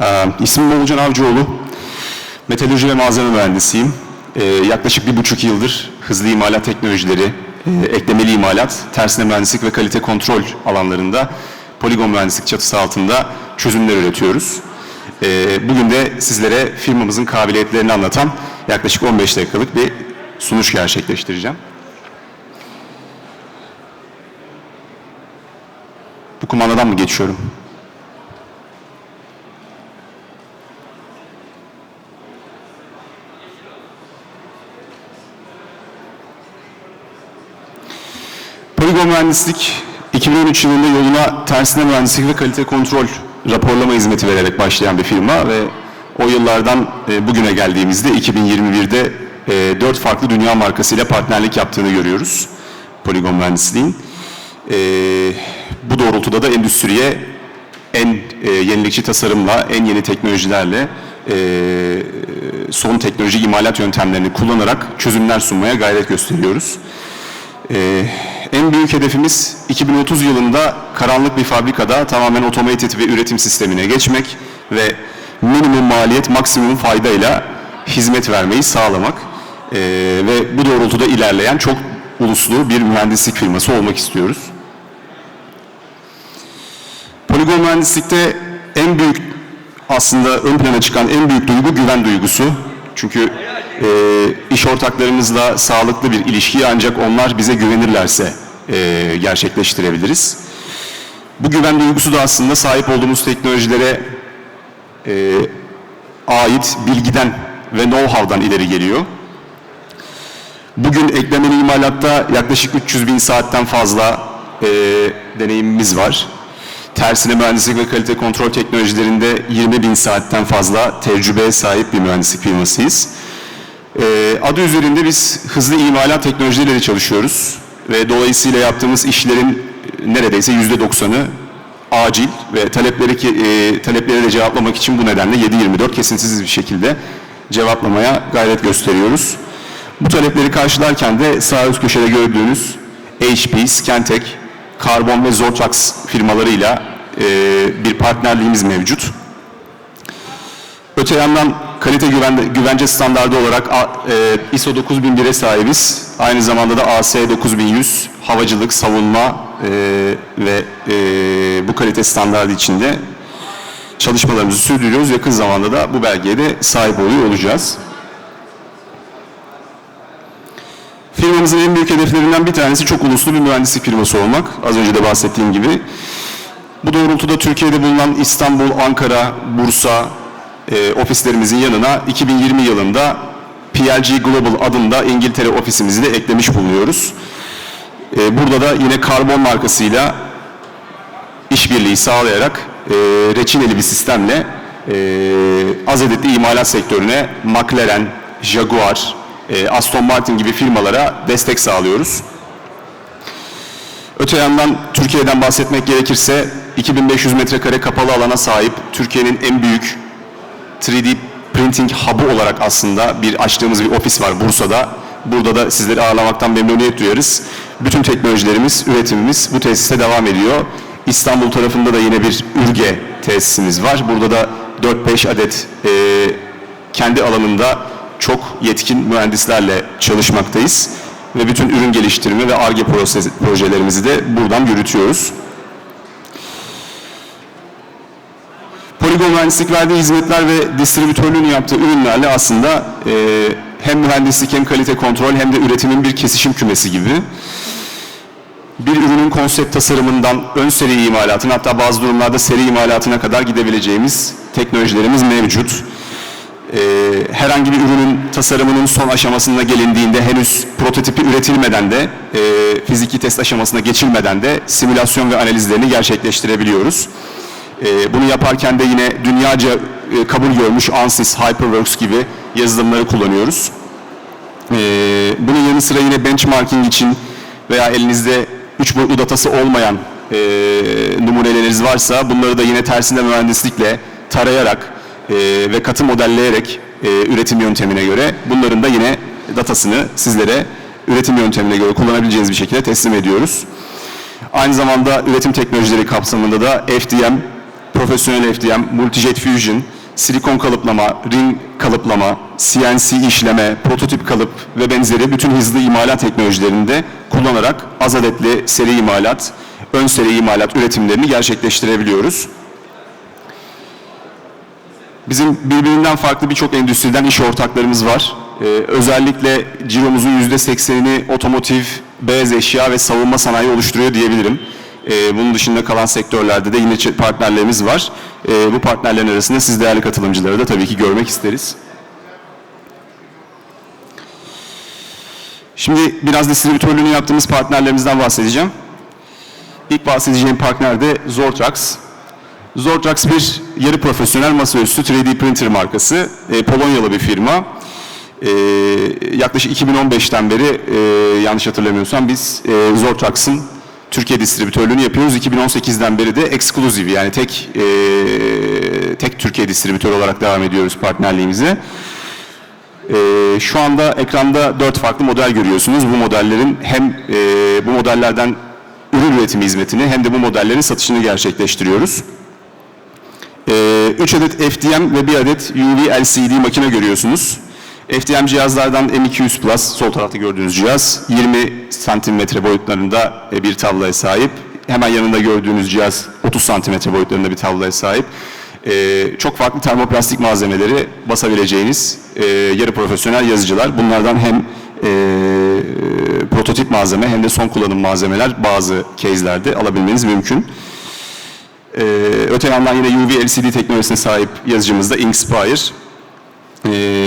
Ee, İsmim Avcıoğlu. Metalurji ve malzeme mühendisiyim. Ee, yaklaşık bir buçuk yıldır hızlı imalat teknolojileri, e, eklemeli imalat, tersine mühendislik ve kalite kontrol alanlarında poligon mühendislik çatısı altında çözümler üretiyoruz. Ee, bugün de sizlere firmamızın kabiliyetlerini anlatan yaklaşık 15 dakikalık bir sunuş gerçekleştireceğim. Bu kumandadan mı geçiyorum? Poligon Mühendislik 2013 yılında yoluna tersine mühendislik ve kalite kontrol raporlama hizmeti vererek başlayan bir firma ve o yıllardan e, bugüne geldiğimizde 2021'de e, 4 farklı dünya markasıyla partnerlik yaptığını görüyoruz Poligon Mühendisliğin. E, bu doğrultuda da endüstriye en e, yenilikçi tasarımla, en yeni teknolojilerle e, son teknoloji imalat yöntemlerini kullanarak çözümler sunmaya gayret gösteriyoruz. Ee, en büyük hedefimiz 2030 yılında karanlık bir fabrikada tamamen otomated ve üretim sistemine geçmek ve minimum maliyet maksimum faydayla hizmet vermeyi sağlamak Ee, ve bu doğrultuda ilerleyen çok uluslu bir mühendislik firması olmak istiyoruz. Poligon mühendislikte en büyük aslında ön plana çıkan en büyük duygu güven duygusu. Çünkü e, iş ortaklarımızla sağlıklı bir ilişkiyi ancak onlar bize güvenirlerse e, gerçekleştirebiliriz. Bu güven duygusu da aslında sahip olduğumuz teknolojilere e, ait bilgiden ve know-how'dan ileri geliyor. Bugün eklemeli imalatta yaklaşık 300 bin saatten fazla e, deneyimimiz var. Tersine mühendislik ve kalite kontrol teknolojilerinde 20 bin saatten fazla tecrübeye sahip bir mühendislik firmasıyız. Ee, adı üzerinde biz hızlı imalat teknolojileriyle çalışıyoruz ve dolayısıyla yaptığımız işlerin neredeyse yüzde doksanı acil ve talepleri ki, e, talepleri de cevaplamak için bu nedenle 7-24 kesintisiz bir şekilde cevaplamaya gayret gösteriyoruz. Bu talepleri karşılarken de sağ üst köşede gördüğünüz HP, Scantek, Karbon ve Zortrax firmalarıyla e, bir partnerliğimiz mevcut. Öte yandan kalite güvende, güvence standardı olarak e, ISO 9001'e sahibiz. Aynı zamanda da AS 9100 havacılık, savunma e, ve e, bu kalite standardı içinde çalışmalarımızı sürdürüyoruz. Yakın zamanda da bu belgeye de sahip oluyor olacağız. Firmamızın en büyük hedeflerinden bir tanesi çok uluslu bir mühendislik firması olmak. Az önce de bahsettiğim gibi. Bu doğrultuda Türkiye'de bulunan İstanbul, Ankara, Bursa e, ofislerimizin yanına 2020 yılında PLG Global adında İngiltere ofisimizi de eklemiş bulunuyoruz. E, burada da yine karbon markasıyla işbirliği sağlayarak e, reçineli bir sistemle e, az adetli imalat sektörüne McLaren, Jaguar, Aston Martin gibi firmalara destek sağlıyoruz. Öte yandan Türkiye'den bahsetmek gerekirse 2500 metrekare kapalı alana sahip Türkiye'nin en büyük 3D printing hub'ı olarak aslında bir açtığımız bir ofis var Bursa'da. Burada da sizleri ağırlamaktan memnuniyet duyarız. Bütün teknolojilerimiz, üretimimiz bu tesiste devam ediyor. İstanbul tarafında da yine bir ürge tesisimiz var. Burada da 4-5 adet e, kendi alanında çok yetkin mühendislerle çalışmaktayız. Ve bütün ürün geliştirme ve ARGE projelerimizi de buradan yürütüyoruz. Poligon mühendislik verdiği hizmetler ve distribütörlüğünü yaptığı ürünlerle aslında e, hem mühendislik hem kalite kontrol hem de üretimin bir kesişim kümesi gibi. Bir ürünün konsept tasarımından ön seri imalatına hatta bazı durumlarda seri imalatına kadar gidebileceğimiz teknolojilerimiz mevcut. Ee, herhangi bir ürünün tasarımının son aşamasına gelindiğinde henüz prototipi üretilmeden de e, fiziki test aşamasına geçilmeden de simülasyon ve analizlerini gerçekleştirebiliyoruz. Ee, bunu yaparken de yine dünyaca e, kabul görmüş ANSYS, HyperWorks gibi yazılımları kullanıyoruz. Ee, bunun yanı sıra yine benchmarking için veya elinizde üç boyutlu datası olmayan e, numuneleriniz varsa bunları da yine tersinde mühendislikle tarayarak e, ve katı modelleyerek e, üretim yöntemine göre bunların da yine datasını sizlere üretim yöntemine göre kullanabileceğiniz bir şekilde teslim ediyoruz. Aynı zamanda üretim teknolojileri kapsamında da FDM, profesyonel FDM, multijet fusion, silikon kalıplama, ring kalıplama, CNC işleme, prototip kalıp ve benzeri bütün hızlı imalat teknolojilerinde kullanarak az adetli seri imalat, ön seri imalat üretimlerini gerçekleştirebiliyoruz. Bizim birbirinden farklı birçok endüstriden iş ortaklarımız var. Ee, özellikle ciromuzun %80'ini otomotiv, beyaz eşya ve savunma sanayi oluşturuyor diyebilirim. Ee, bunun dışında kalan sektörlerde de yine partnerlerimiz var. Ee, bu partnerlerin arasında siz değerli katılımcıları da tabii ki görmek isteriz. Şimdi biraz distribütörlüğünü yaptığımız partnerlerimizden bahsedeceğim. İlk bahsedeceğim partner de Zortrax. Zortrax bir yarı profesyonel masaüstü 3D printer markası. E, Polonyalı bir firma. Yaklaşık 2015'ten beri e, yanlış hatırlamıyorsam biz e, Zortrax'ın Türkiye distribütörlüğünü yapıyoruz. 2018'den beri de exclusive yani tek e, tek Türkiye distribütörü olarak devam ediyoruz partnerliğimize. Ee, şu anda ekranda dört farklı model görüyorsunuz. Bu modellerin hem e, bu modellerden ürün üretimi hizmetini hem de bu modellerin satışını gerçekleştiriyoruz. 3 adet FDM ve bir adet UV LCD makine görüyorsunuz. FDM cihazlardan M200 Plus, sol tarafta gördüğünüz cihaz, 20 santimetre boyutlarında e, bir tabloya sahip. Hemen yanında gördüğünüz cihaz 30 santimetre boyutlarında bir tabloya sahip. Ee, çok farklı termoplastik malzemeleri basabileceğiniz e, yarı profesyonel yazıcılar. Bunlardan hem e, prototip malzeme hem de son kullanım malzemeler bazı case'lerde alabilmeniz mümkün. Ee, öte yandan yine UV LCD teknolojisine sahip yazıcımızda Inkspire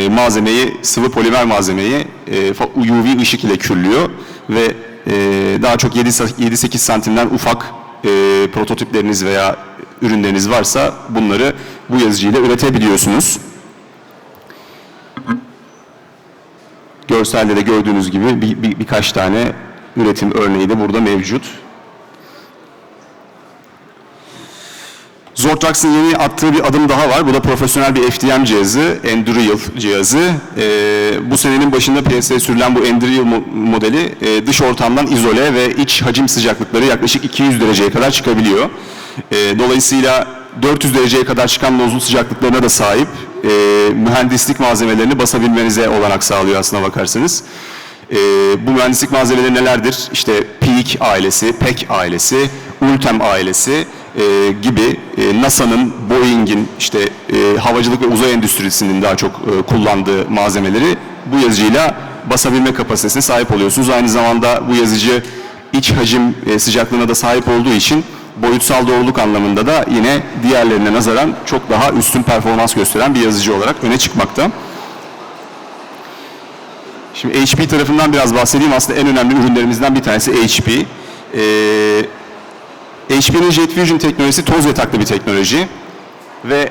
malzemeyi, sıvı polimer malzemeyi e, UV ışık ile kürlüyor ve e, daha çok 7-8 santimden ufak e, prototipleriniz veya ürünleriniz varsa bunları bu yazıcıyla üretebiliyorsunuz. Görselde de gördüğünüz gibi bir, bir- birkaç tane üretim örneği de burada mevcut. Zortrax'ın yeni attığı bir adım daha var. Bu da profesyonel bir FDM cihazı, Endurial cihazı. Ee, bu senenin başında piyasaya sürülen bu Endurial mo- modeli e, dış ortamdan izole ve iç hacim sıcaklıkları yaklaşık 200 dereceye kadar çıkabiliyor. Ee, dolayısıyla 400 dereceye kadar çıkan nozul sıcaklıklarına da sahip e, mühendislik malzemelerini basabilmenize olanak sağlıyor aslına bakarsanız. Ee, bu mühendislik malzemeleri nelerdir? İşte Peak ailesi, PEC ailesi, Ultem ailesi e, gibi e, NASA'nın, Boeing'in işte e, havacılık ve uzay endüstrisinin daha çok e, kullandığı malzemeleri bu yazıcıyla basabilme kapasitesine sahip oluyorsunuz. Aynı zamanda bu yazıcı iç hacim e, sıcaklığına da sahip olduğu için boyutsal doğruluk anlamında da yine diğerlerine nazaran çok daha üstün performans gösteren bir yazıcı olarak öne çıkmakta. Şimdi HP tarafından biraz bahsedeyim. Aslında en önemli ürünlerimizden bir tanesi HP. Ee, HP'nin Jet Fusion teknolojisi toz yataklı bir teknoloji ve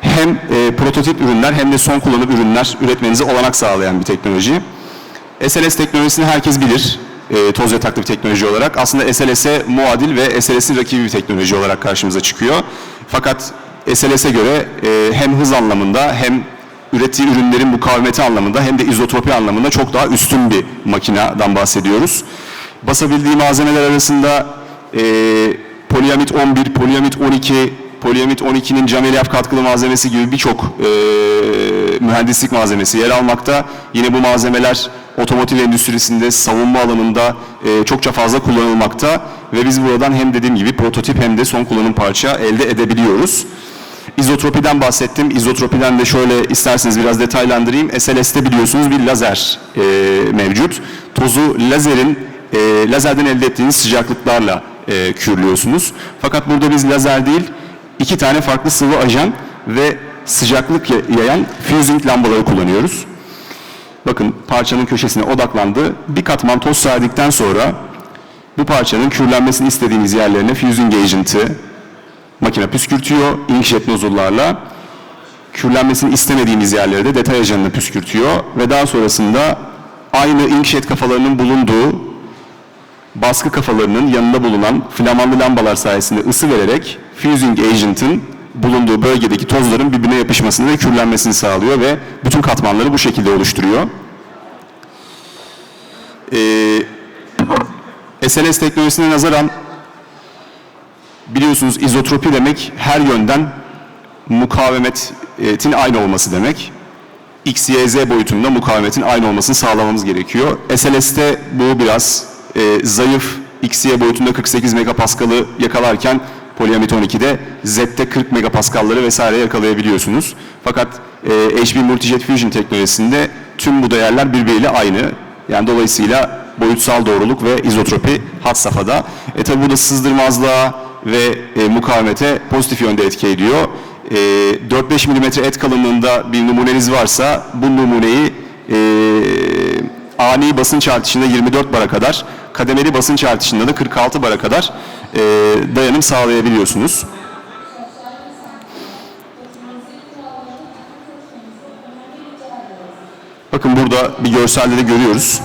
hem e, prototip ürünler hem de son kullanım ürünler üretmenize olanak sağlayan bir teknoloji. SLS teknolojisini herkes bilir e, toz yataklı bir teknoloji olarak. Aslında SLS'e muadil ve SLS'in rakibi bir teknoloji olarak karşımıza çıkıyor. Fakat SLS'e göre e, hem hız anlamında hem ürettiği ürünlerin mukavemeti anlamında hem de izotropi anlamında çok daha üstün bir makineden bahsediyoruz. Basabildiği malzemeler arasında e, poliamit 11, poliamit 12, poliamit 12'nin cam elyaf katkılı malzemesi gibi birçok e, mühendislik malzemesi yer almakta. Yine bu malzemeler otomotiv endüstrisinde, savunma alanında e, çokça fazla kullanılmakta ve biz buradan hem dediğim gibi prototip hem de son kullanım parça elde edebiliyoruz. İzotropiden bahsettim. İzotropiden de şöyle isterseniz biraz detaylandırayım. SLS'te biliyorsunuz bir lazer e, mevcut. Tozu lazerin e, lazerden elde ettiğiniz sıcaklıklarla e, kürlüyorsunuz. Fakat burada biz lazer değil, iki tane farklı sıvı ajan ve sıcaklık ya- yayan fusing lambaları kullanıyoruz. Bakın parçanın köşesine odaklandı. Bir katman toz serdikten sonra bu parçanın kürlenmesini istediğimiz yerlerine fusing agent'ı makine püskürtüyor inkjet nozullarla. Kürlenmesini istemediğimiz yerlere de detay ajanını püskürtüyor ve daha sonrasında aynı inkjet kafalarının bulunduğu baskı kafalarının yanında bulunan flamanlı lambalar sayesinde ısı vererek fusing agent'ın bulunduğu bölgedeki tozların birbirine yapışmasını ve kürlenmesini sağlıyor ve bütün katmanları bu şekilde oluşturuyor. Ee, SLS teknolojisine nazaran biliyorsunuz izotropi demek her yönden mukavemetin aynı olması demek. X, Y, Z boyutunda mukavemetin aynı olmasını sağlamamız gerekiyor. SLS'te bu biraz e, zayıf X, Y boyutunda 48 megapaskal'ı yakalarken Polyamid 12'de Z'te 40 megapaskal'ları vesaire yakalayabiliyorsunuz. Fakat e, HB Multijet Fusion teknolojisinde tüm bu değerler birbiriyle aynı. Yani dolayısıyla boyutsal doğruluk ve izotropi had safhada. E tabi bu da sızdırmazlığa ve e, mukavemete pozitif yönde etki ediyor. E, 4-5 mm et kalınlığında bir numuneniz varsa bu numuneyi e, ani basınç artışında 24 bara kadar, kademeli basınç artışında da 46 bara kadar e, dayanım sağlayabiliyorsunuz. Bakın burada bir görselde de görüyoruz.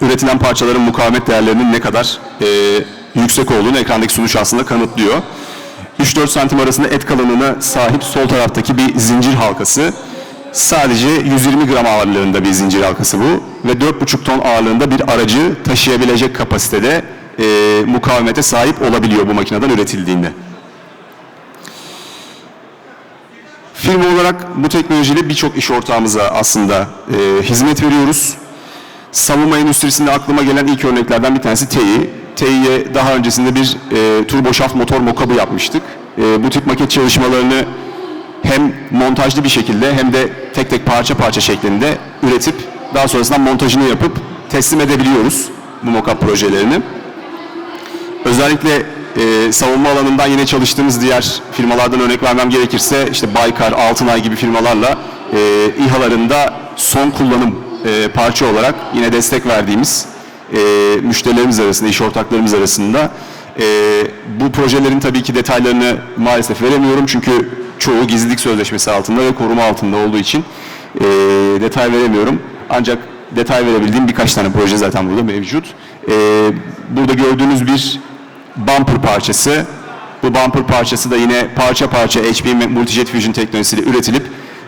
Üretilen parçaların mukavemet değerlerinin ne kadar e, yüksek olduğunu ekrandaki sunuş aslında kanıtlıyor. 3-4 santim arasında et kalınlığına sahip sol taraftaki bir zincir halkası. Sadece 120 gram ağırlığında bir zincir halkası bu ve 4,5 ton ağırlığında bir aracı taşıyabilecek kapasitede e, mukavemete sahip olabiliyor bu makineden üretildiğinde. Firma olarak bu teknolojiyle birçok iş ortağımıza aslında e, hizmet veriyoruz. Savunma endüstrisinde aklıma gelen ilk örneklerden bir tanesi TEİ. TEİ'ye daha öncesinde bir e, turbo şaft motor mokabı yapmıştık. E, bu tip maket çalışmalarını hem montajlı bir şekilde hem de tek tek parça parça şeklinde üretip daha sonrasında montajını yapıp teslim edebiliyoruz bu mokap projelerini. Özellikle e, savunma alanından yine çalıştığımız diğer firmalardan örnek vermem gerekirse işte Baykar, Altınay gibi firmalarla e, İHA'larında son kullanım e, parça olarak yine destek verdiğimiz e, müşterilerimiz arasında, iş ortaklarımız arasında e, bu projelerin tabii ki detaylarını maalesef veremiyorum çünkü çoğu gizlilik sözleşmesi altında ve koruma altında olduğu için e, detay veremiyorum. Ancak detay verebildiğim birkaç tane proje zaten burada mevcut. E, burada gördüğünüz bir bumper parçası. Bu bumper parçası da yine parça parça HP Multijet Fusion teknolojisiyle üretilip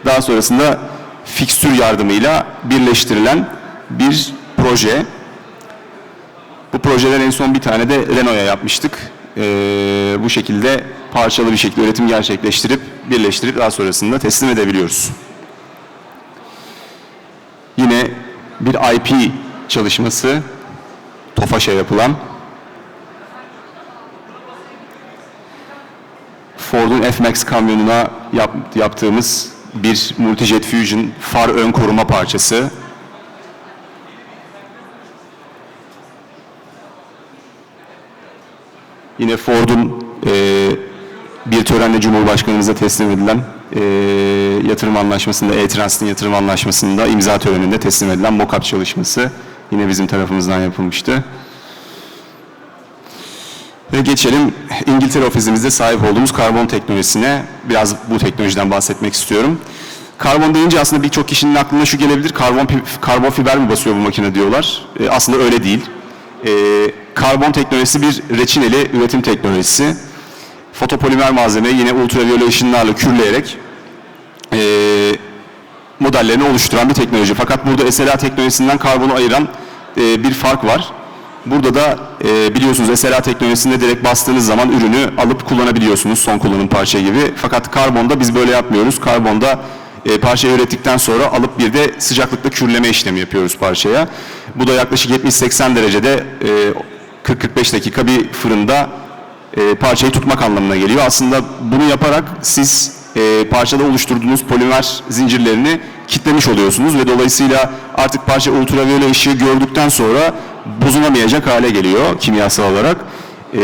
daha sonrasında fikstür yardımıyla birleştirilen bir proje. Bu projeden en son bir tane de Renault'a yapmıştık. Ee, bu şekilde parçalı bir şekilde üretim gerçekleştirip birleştirip daha sonrasında teslim edebiliyoruz. Yine bir IP çalışması TOFAŞ'a yapılan Ford'un F-Max kamyonuna yap, yaptığımız bir Multijet Fusion far ön koruma parçası. Yine Ford'un e, bir törenle Cumhurbaşkanımıza teslim edilen e, yatırım anlaşmasında, E-Transit'in yatırım anlaşmasında imza töreninde teslim edilen mockup çalışması yine bizim tarafımızdan yapılmıştı. Ve geçelim İngiltere ofisimizde sahip olduğumuz karbon teknolojisine. Biraz bu teknolojiden bahsetmek istiyorum. Karbon deyince aslında birçok kişinin aklına şu gelebilir. Karbon, karbon fiber mi basıyor bu makine diyorlar. E, aslında öyle değil. E, karbon teknolojisi bir reçineli üretim teknolojisi. Fotopolimer malzemeyi yine ultraviyole ışınlarla kürleyerek e, modellerini oluşturan bir teknoloji. Fakat burada SLA teknolojisinden karbonu ayıran e, bir fark var. Burada da e, biliyorsunuz SLA teknolojisinde direkt bastığınız zaman ürünü alıp kullanabiliyorsunuz son kullanım parça gibi. Fakat karbonda biz böyle yapmıyoruz. Karbonda e, parçayı ürettikten sonra alıp bir de sıcaklıkla kürleme işlemi yapıyoruz parçaya. Bu da yaklaşık 70-80 derecede e, 40-45 dakika bir fırında e, parçayı tutmak anlamına geliyor. Aslında bunu yaparak siz e, parçada oluşturduğunuz polimer zincirlerini kitlemiş oluyorsunuz ve dolayısıyla artık parça ultraviyole ışığı gördükten sonra bozulamayacak hale geliyor kimyasal olarak. E,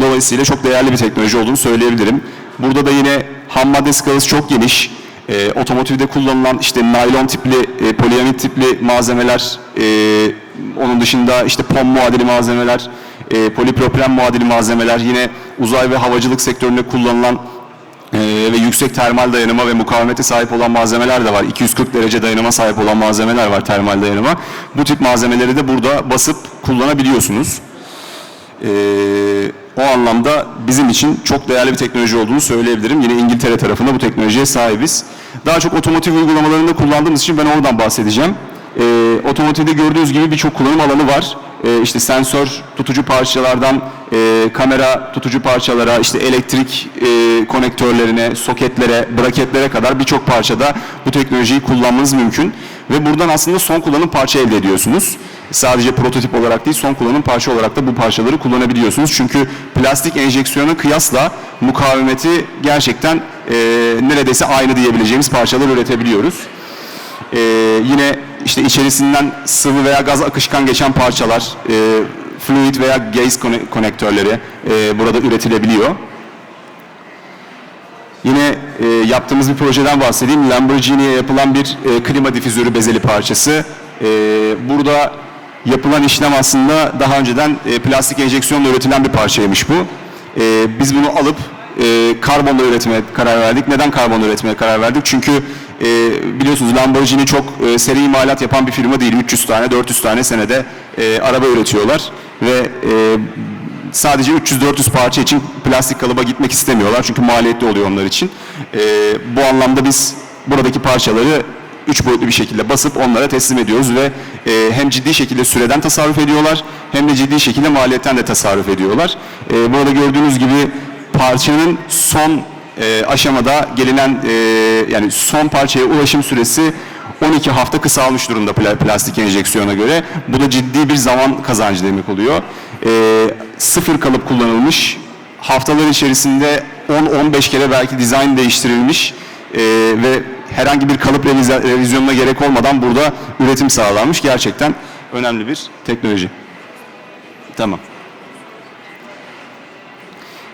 dolayısıyla çok değerli bir teknoloji olduğunu söyleyebilirim. Burada da yine ham madde skalası çok geniş. E, otomotivde kullanılan işte naylon tipli, e, poliamid tipli malzemeler, e, onun dışında işte pom muadili malzemeler, e, polipropilen muadili malzemeler, yine uzay ve havacılık sektöründe kullanılan e, ve yüksek termal dayanıma ve mukavemete sahip olan malzemeler de var. 240 derece dayanıma sahip olan malzemeler var termal dayanıma. Bu tip malzemeleri de burada basıp kullanabiliyorsunuz. E, o anlamda bizim için çok değerli bir teknoloji olduğunu söyleyebilirim. Yine İngiltere tarafında bu teknolojiye sahibiz. Daha çok otomotiv uygulamalarında kullandığımız için ben oradan bahsedeceğim. E, otomotivde gördüğünüz gibi birçok kullanım alanı var. E, işte sensör tutucu parçalardan e, kamera tutucu parçalara, işte elektrik e, konektörlerine, soketlere, braketlere kadar birçok parçada bu teknolojiyi kullanmanız mümkün. Ve buradan aslında son kullanım parça elde ediyorsunuz. Sadece prototip olarak değil, son kullanım parça olarak da bu parçaları kullanabiliyorsunuz. Çünkü plastik enjeksiyona kıyasla mukavemeti gerçekten e, neredeyse aynı diyebileceğimiz parçalar üretebiliyoruz. E, yine işte içerisinden sıvı veya gaz akışkan geçen parçalar, e, fluid veya gaze kone- konektörleri e, burada üretilebiliyor. Yine e, yaptığımız bir projeden bahsedeyim. Lamborghini'ye yapılan bir e, klima difüzörü bezeli parçası. E, burada yapılan işlem aslında daha önceden e, plastik enjeksiyonla üretilen bir parçaymış bu. E, biz bunu alıp e, karbonla üretmeye karar verdik. Neden karbonla üretmeye karar verdik? Çünkü e, biliyorsunuz Lamborghini çok e, seri imalat yapan bir firma değil. 300 tane, 400 tane senede e, araba üretiyorlar ve e, sadece 300-400 parça için plastik kalıba gitmek istemiyorlar. Çünkü maliyetli oluyor onlar için. Ee, bu anlamda biz buradaki parçaları üç boyutlu bir şekilde basıp onlara teslim ediyoruz ve e, hem ciddi şekilde süreden tasarruf ediyorlar hem de ciddi şekilde maliyetten de tasarruf ediyorlar. Ee, burada gördüğünüz gibi parçanın son e, aşamada gelinen e, yani son parçaya ulaşım süresi 12 hafta kısalmış durumda pla- plastik enjeksiyona göre. Bu da ciddi bir zaman kazancı demek oluyor. Ee, sıfır kalıp kullanılmış. Haftalar içerisinde 10-15 kere belki dizayn değiştirilmiş ee, ve herhangi bir kalıp revizyonuna gerek olmadan burada üretim sağlanmış. Gerçekten önemli bir teknoloji. Tamam.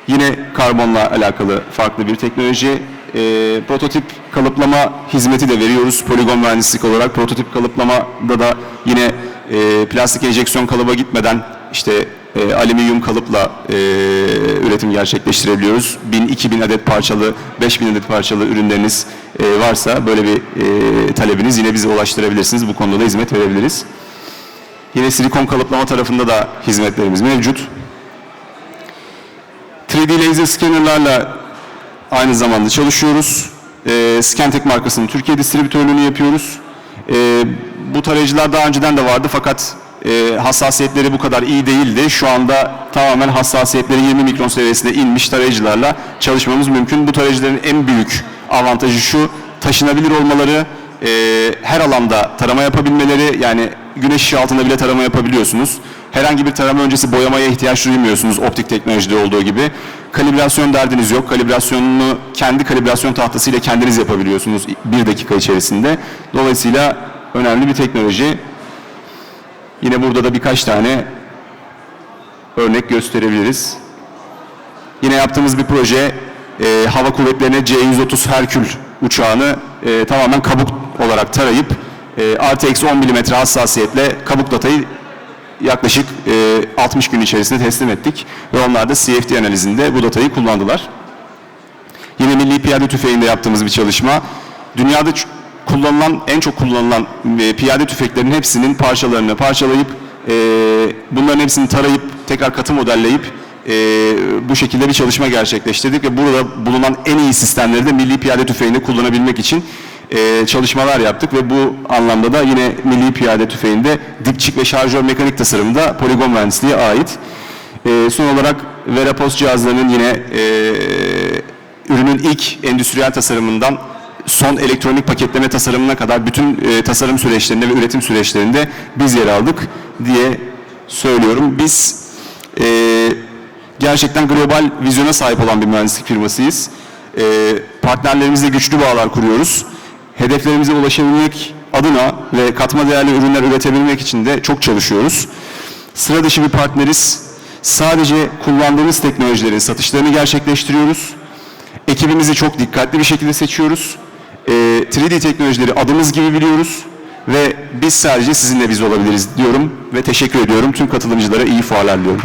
Yine karbonla alakalı farklı bir teknoloji. Ee, prototip kalıplama hizmeti de veriyoruz poligon mühendislik olarak. Prototip kalıplamada da yine e, plastik enjeksiyon kalıba gitmeden işte e, alüminyum kalıpla e, üretim gerçekleştirebiliyoruz. 1000-2000 adet parçalı, 5000 adet parçalı ürünleriniz e, varsa böyle bir e, talebiniz yine bize ulaştırabilirsiniz. Bu konuda da hizmet verebiliriz. Yine silikon kalıplama tarafında da hizmetlerimiz mevcut. 3D laser scannerlarla aynı zamanda çalışıyoruz. E, Scantek markasının Türkiye distribütörlüğünü yapıyoruz. E, bu tarayıcılar daha önceden de vardı fakat e, hassasiyetleri bu kadar iyi değildi. Şu anda tamamen hassasiyetleri 20 mikron seviyesine inmiş tarayıcılarla çalışmamız mümkün. Bu tarayıcıların en büyük avantajı şu, taşınabilir olmaları, e, her alanda tarama yapabilmeleri yani güneş ışığı altında bile tarama yapabiliyorsunuz. Herhangi bir tarama öncesi boyamaya ihtiyaç duymuyorsunuz optik teknolojide olduğu gibi. Kalibrasyon derdiniz yok. Kalibrasyonunu kendi kalibrasyon tahtasıyla kendiniz yapabiliyorsunuz bir dakika içerisinde. Dolayısıyla önemli bir teknoloji. Yine burada da birkaç tane örnek gösterebiliriz. Yine yaptığımız bir proje e, hava kuvvetlerine C-130 Herkül uçağını e, tamamen kabuk olarak tarayıp e, artı eksi 10 mm hassasiyetle kabuk datayı yaklaşık e, 60 gün içerisinde teslim ettik ve onlar da CFD analizinde bu datayı kullandılar. Yine Milli Piyade Tüfeği'nde yaptığımız bir çalışma. Dünyada kullanılan, en çok kullanılan e, piyade tüfeklerinin hepsinin parçalarını parçalayıp, e, bunların hepsini tarayıp, tekrar katı modelleyip, e, bu şekilde bir çalışma gerçekleştirdik ve burada bulunan en iyi sistemleri de Milli Piyade Tüfeği'nde kullanabilmek için e, çalışmalar yaptık ve bu anlamda da yine Milli Piyade Tüfeği'nde dipçik ve şarjör mekanik tasarımda poligon mühendisliğe ait. E, son olarak Verapos cihazlarının yine e, ürünün ilk endüstriyel tasarımından son elektronik paketleme tasarımına kadar bütün e, tasarım süreçlerinde ve üretim süreçlerinde biz yer aldık diye söylüyorum. Biz e, gerçekten global vizyona sahip olan bir mühendislik firmasıyız. E, partnerlerimizle güçlü bağlar kuruyoruz. Hedeflerimize ulaşabilmek adına ve katma değerli ürünler üretebilmek için de çok çalışıyoruz. Sıra dışı bir partneriz. Sadece kullandığımız teknolojilerin satışlarını gerçekleştiriyoruz. Ekibimizi çok dikkatli bir şekilde seçiyoruz. Ee, 3D teknolojileri adımız gibi biliyoruz ve biz sadece sizinle biz olabiliriz diyorum ve teşekkür ediyorum. Tüm katılımcılara iyi fuarlar diliyorum.